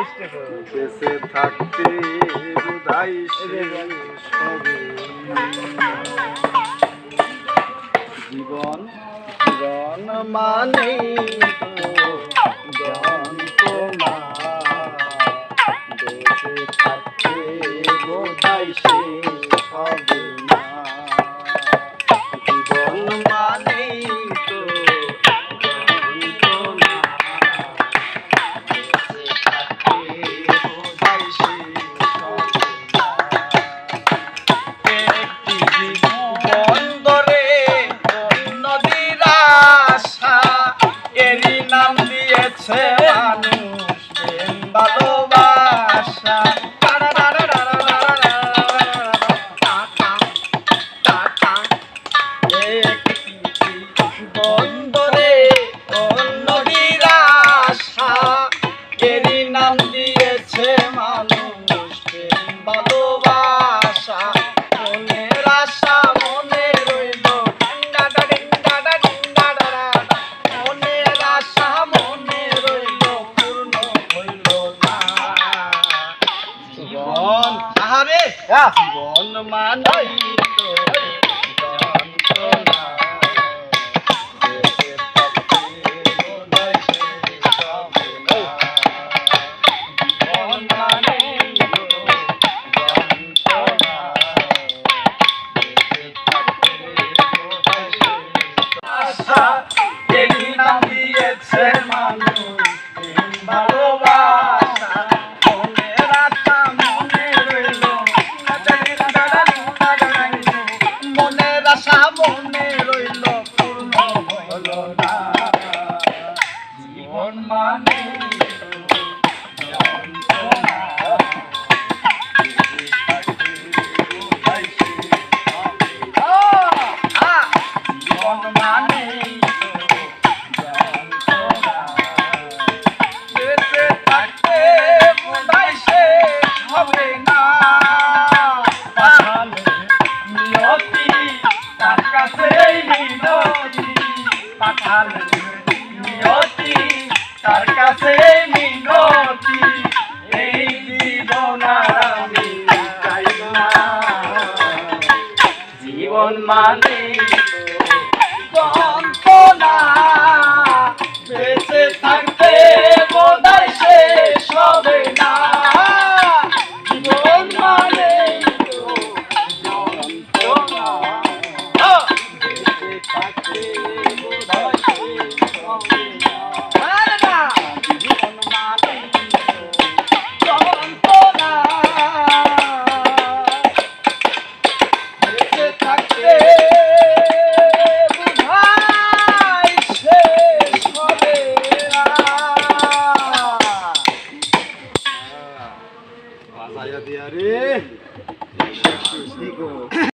বেঁচে থাকতে বোধাই জীবন জীবন মানে থাকতে বোধাই শেষ হবে। ভালোবাসা মনের আশা মনে রইল। মনের আশা মনে রইল পূর্ণ হইল না। জীবন আহারে জীবন মানাই। এই নাম দিয়েছে মানুষ ভালোবাসা মনে রাখা মনে রইল মনের আশা মনে নিয়তি তার কাছে মিনতি এই জীবন আমি চাইব না মানে Vaya diaré.